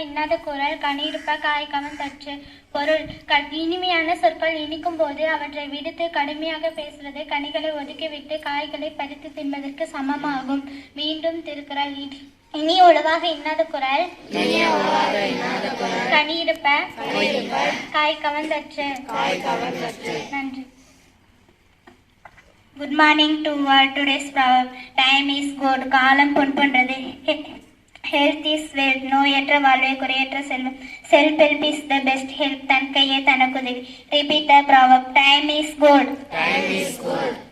இன்னாத குரல் கனியிருப்ப காய்கவன் தச்சு பொருள் க இனிமையான சொற்கள் இனிக்கும் போது அவற்றை விடுத்து கடுமையாக பேசுவது கனிகளை ஒதுக்கிவிட்டு காய்களை பறித்து தின்பதற்கு சமமாகும். மீண்டும் திருக்குறள். இனி- உளவாக இன்னாத குரல். கனியிருப்ப காய் கவர்ந்தற்று நன்றி. Good morning to today's proverb time is good காலம் பொன் போன்றது. ஹெல்த் இஸ் வெல்த் நோயற்ற வாழ்வே குறையற்ற செல்வம் self help is the best help தன் கையே தனக்குதவி repeat the problem time is good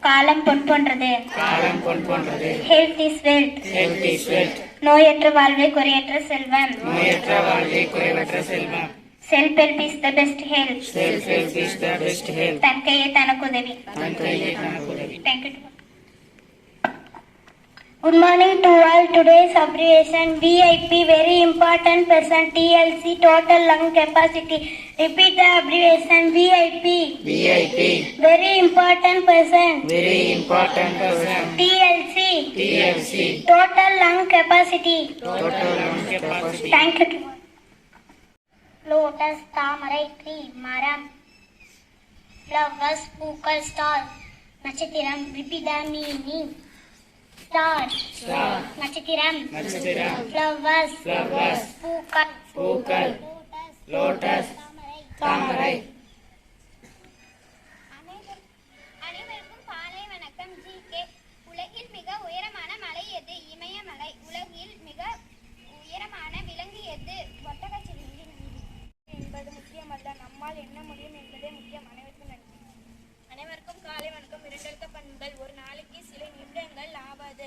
காலம் பொன் போன்றது காலம் பொன் போன்றது health is wealth health is wealth நோயற்ற வாழ்வே குறையற்ற செல்வம் நோயற்ற வாழ்வே குறைவற்ற செல்வம் self help is the best help self help is the best help தன் கையே தனக்குதவி தன் கையிலே தனக்கு உதவி Thank you. Good morning to all. Today's abbreviation VIP very important person TLC total lung capacity. Repeat the abbreviation VIP. VIP Very important person very important person TLC TLC total lung capacity. total lung capacity Thank you. Lotus Thamarai tree மரம் flowers பூக்கள் star நட்சத்திரம் repeat the meaning star நட்சத்திரம் நட்சத்திரம் flowers பூக்கள் பூக்கள் lotus. தாமரை அனைவருக்கும் காலை வணக்கம். G K. உலகில் மிக உயரமான மலை எது? இமயமலை. உலகில் மிக உயரமான விலங்கு எது? ஒட்டகச்சிவிங்கி என்பது முக்கியமல்ல. நம்மால் என்ன முடியும் என்பதே முக்கியம். அனைவருக்கும் நன்றி. அனைவருக்கும் காலை வணக்கம். இரண்டெழுத்த பண்புகள். ஒரு நாளைக்கு சில நிமிடங்கள் ஆகாது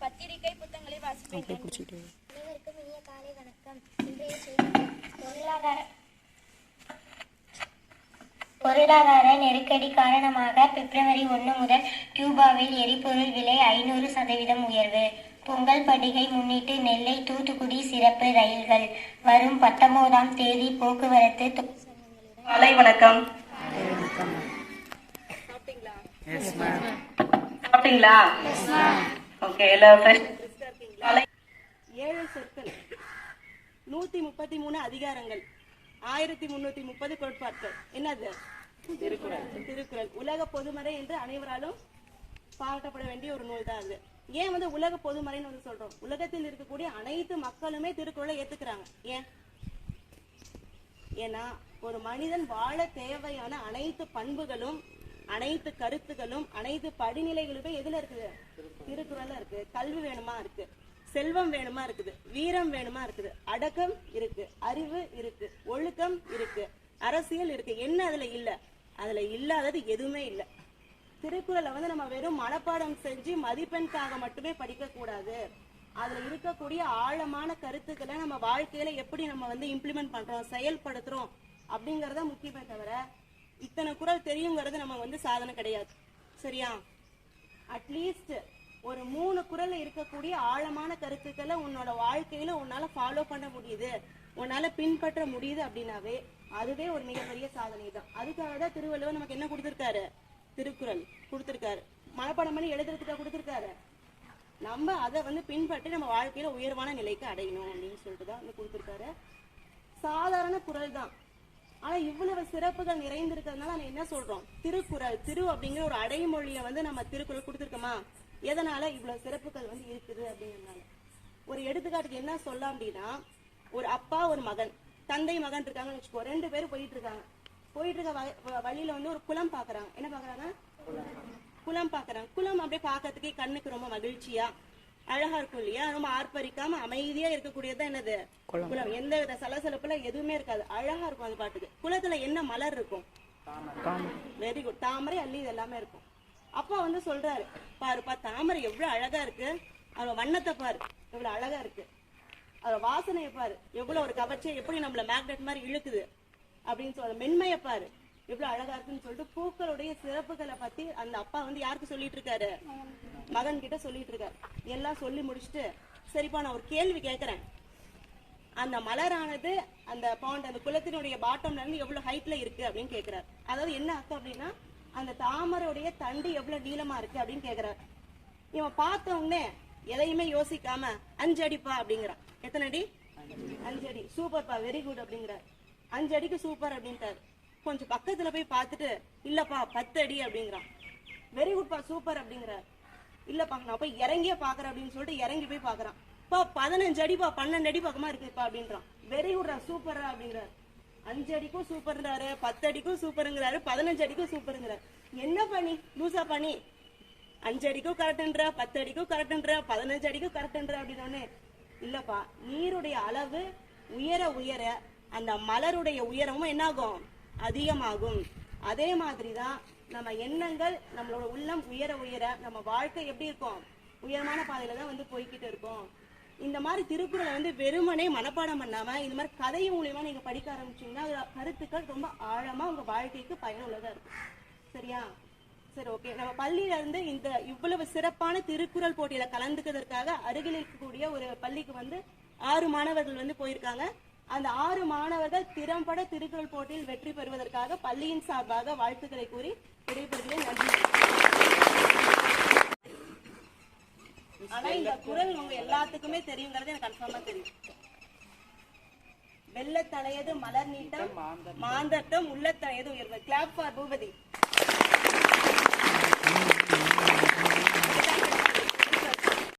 பத்திரிகை புத்தகங்களை வாசிப்பேன் அனைவருக்கும் இனிய காலை வணக்கம். இன்றைய செய்தி பொருளாதார பொருளாதார நெருக்கடி காரணமாக பிப்ரவரி ஒன்று முதல் கியூபாவில் எரிபொருள் விலை ஐநூறு சதவீதம் உயர்வு. பொங்கல் பண்டிகை முன்னிட்டு நெல்லை தூத்துக்குடி சிறப்பு ரயில்கள். வரும் பத்தொன்பதாம் தேதி போக்குவரத்து காலை வணக்கம். yes ma'am. சாப்பிட்டீங்களா? ஓகே எல்லாரும் ஏழு சொற்கள். நூத்தி முப்பத்தி மூணு அதிகாரங்கள். ஆயிரத்தி முன்னூத்தி முப்பது கோட்பாட்கள். என்னது? திருக்குறள். திருக்குறள். உலக பொதுமறை என்று அனைவராலும் பாராட்டப்பட வேண்டிய ஒரு நூல் தான் அது. ஏன் வந்து உலக பொதுமறைன்னு வந்து சொல்றோம்? உலகத்தில் இருக்கக்கூடிய அனைத்து மக்களுமே திருக்குறளை ஏத்துக்கிறாங்க. ஏன்? ஏன்னா ஒரு மனிதன் வாழ தேவையான அனைத்து பண்புகளும் அனைத்து கருத்துகளும் அனைத்து படிநிலைகளுமே எதுல இருக்குது? திருக்குறள்ல இருக்கு. கல்வி வேணுமா இருக்கு? செல்வம் வேணுமா இருக்குது? வீரம் வேணுமா இருக்குது? அடக்கம் இருக்கு. அறிவு இருக்கு. ஒழுக்கம் இருக்கு. அரசியல் இருக்கு. என்ன அதுல இல்ல? அதுல இல்லாதது எதுவுமே இல்ல. திருக்குறளை வந்து நம்ம வெறும் மனப்பாடம் செஞ்சு மதிப்பெண்காக மட்டுமே படிக்க கூடாது. அதுல இருக்கக்கூடிய ஆழமான கருத்துக்களை நம்ம வாழ்க்கையில எப்படி நம்ம வந்து இம்ப்ளிமெண்ட் பண்றோம் செயல்படுத்துறோம் அப்படிங்கறத முக்கியமே தவிர இத்தனை குறள் தெரியுங்கிறது நம்ம வந்து சாதனை கிடையாது. சரியா? அட்லீஸ்ட் ஒரு மூணு குறள்ல இருக்கக்கூடிய ஆழமான கருத்துக்களை உன்னோட வாழ்க்கையில உன்னால ஃபாலோ பண்ண முடியுது. உன்னால பின்பற்ற முடியுது அப்படின்னாவே அதுவே ஒரு மிகப்பெரிய சாதனை தான். அதுக்காக தான் திருவள்ளுவர் நமக்கு என்ன கொடுத்திருக்காரு? திருக்குறள் கொடுத்திருக்காரு. மனப்பாடம் பண்ணி எழுதுறதுக்காக கொடுத்திருக்காரு? நம்ம அதை வந்து பின்பற்றி நம்ம வாழ்க்கையில உயர்வான நிலைக்கு அடையணும் அப்படின்னு சொல்லிட்டு தான் வந்து கொடுத்துருக்காரு. சாதாரண குரல் தான். ஆனா இவ்வளவு சிறப்புகள் நிறைந்திருக்கிறதுனால நம்ம என்ன சொல்றோம்? திருக்குறள் திரு அப்படிங்கிற ஒரு அடைமொழியை வந்து நம்ம திருக்குறள் கொடுத்துருக்கோமா? எதனால இவ்வளவு சிறப்புகள் வந்து இருக்குது அப்படிங்கறதுனால? ஒரு எடுத்துக்காட்டுக்கு என்ன சொல்லலாம் அப்படின்னா ஒரு அப்பா ஒரு மகன் தந்தை மகன் இருக்காங்கன்னு வச்சுக்கோ ரெண்டு பேரும் போயிட்டு இருக்காங்க போயிட்டு இருக்க வ- வ- வழியில வந்து ஒரு குளம் பாக்குறாங்க. என்ன பாக்குறாங்க? குளம் பாக்குறாங்க. குளம் அப்படியே பாக்குறதுக்கே கண்ணுக்கு ரொம்ப மகிழ்ச்சியா அழகா இருக்கும் இல்லையா? ரொம்ப ஆர்ப்பரிக்காம அமைதியா இருக்கக்கூடியது என்னது? குளம். எந்த வித சலசலப்புல எதுவுமே இருக்காது. அழகா இருக்கும் அது பாட்டுக்கு. குளத்துல என்ன மலர் இருக்கும்? வெரி குட் தாமரை அள்ளி இது எல்லாமே இருக்கும். அப்பா வந்து சொல்றாரு பாருப்பா தாமரை எவ்வளவு அழகா இருக்கு. அதோட வண்ணத்தை பாரு. எவ்வளவு அழகா இருக்கு. அதோட வாசனையை பாரு. எவ்வளவு ஒரு கவர்ச்சியை எப்படி நம்மள மேக்னெட் மாதிரி இழுக்குது. அப்படின்னு சொல்ற மென்மையை பாரு. எவ்வளவு அழகா இருக்குன்னு சொல்லிட்டு பூக்களுடைய சிறப்புகளை பத்தி அந்த அப்பா வந்து யாருக்கு சொல்லிட்டு இருக்காரு? மகன் கிட்ட சொல்லிட்டு இருக்காரு. எல்லாம் சொல்லி முடிச்சுட்டு சரிப்பா நான் ஒரு கேள்வி கேட்கறேன் அந்த மலரானது அந்த பாண்ட் அந்த குளத்தினுடைய பாட்டம்ல இருந்து எவ்வளவு ஹைட்ல இருக்கு அப்படின்னு கேக்குறாரு. அதாவது என்ன அர்த்தம் அப்படின்னா அந்த தாமரையுடைய தண்டு எவ்வளவு நீளமா இருக்கு அப்படின்னு கேக்குறாரு. இவன் பார்த்த உடனே எதையுமே யோசிக்காம அஞ்சு அடிப்பா அப்படிங்கிறான். எத்தனை அடி? அஞ்சு அடி. சூப்பர்ப்பா வெரி குட் அப்படிங்கிறார். அஞ்சு அடிக்கு சூப்பர் அப்படின்ட்டாரு. கொஞ்சம் பக்கத்துல போய் பார்த்துட்டு இல்லப்பா பத்து அடி அப்படிங்கிறான் வெரி குட்பா சூப்பர் அப்படிங்கிறார் இல்லப்பா நான் போய் இறங்கியே பாக்குறேன் அப்படின்னு சொல்லிட்டு இறங்கி போய் பாக்குறான் பா பதினஞ்சு அடிப்பா பன்னெண்டு அடி பக்கமா இருக்குப்பா அப்படின்றான். வெரி குட்ரா சூப்பரா அப்படிங்கிறார் அஞ்சு அடிக்கும் சூப்பர்ங்கிறாரு பத்து அடிக்கும் சூப்பருங்கிறாரு பதினஞ்சு அடிக்கும் சூப்பருங்கிறாரு என்ன பண்ணி லூசா பண்ணி? அஞ்சு அடிக்கும் கரெக்டுன்ற பத்து அடிக்கும் கரெக்டுன்ற பதினஞ்சு அடிக்கும் கரெக்டுன்ற அப்படின்னு இல்லப்பா நீருடைய அளவு உயர உயர அந்த மலருடைய உயரமும் என்னாகும் அதிகமாகும். அதே மாதிரி தான் நம்ம எண்ணங்கள் நம்மளோட உள்ளம் உயர உயர நம்ம வாழ்க்கை எப்படி இருக்கும்? உயரமான பாதையில தான் வந்து போய்கிட்டு இருக்கோம். இந்த மாதிரி திருக்குறளை வந்து வெறுமனே மனப்பாடம் பண்ணாம இந்த மாதிரி கதை மூலியமா நீங்க படிக்க ஆரம்பிச்சீங்கன்னா அதோட கருத்துக்கள் ரொம்ப ஆழமா உங்க வாழ்க்கைக்கு பயனுள்ளதா இருக்கும். சரியா? சரி ஓகே நம்ம பள்ளியில இருந்து இந்த இவ்வளவு சிறப்பான திருக்குறள் போட்டியில கலந்துக்கிறதுக்காக அருகில் இருக்கக்கூடிய ஒரு பள்ளிக்கு வந்து ஆறு மாணவர்கள் வந்து போயிருக்காங்க. அந்த ஆறு மாணவர்கள் திறம்பட திருக்குறள் போட்டியில் வெற்றி பெறுவதற்காக பள்ளியின் சார்பாக வாழ்த்துக்களை கூறி விடைபெறுகிறேன். நன்றி. ஆனா இந்த குரல் உங்க எல்லாத்துக்குமே தெரியுங்கிறது எனக்கு கன்ஃபார்மா தெரியும். வெள்ளத்தலையது மலர் நீட்டம் மாந்தர்த்தம் உள்ளத்தலையது உயர்வு. Clap for Boopathi.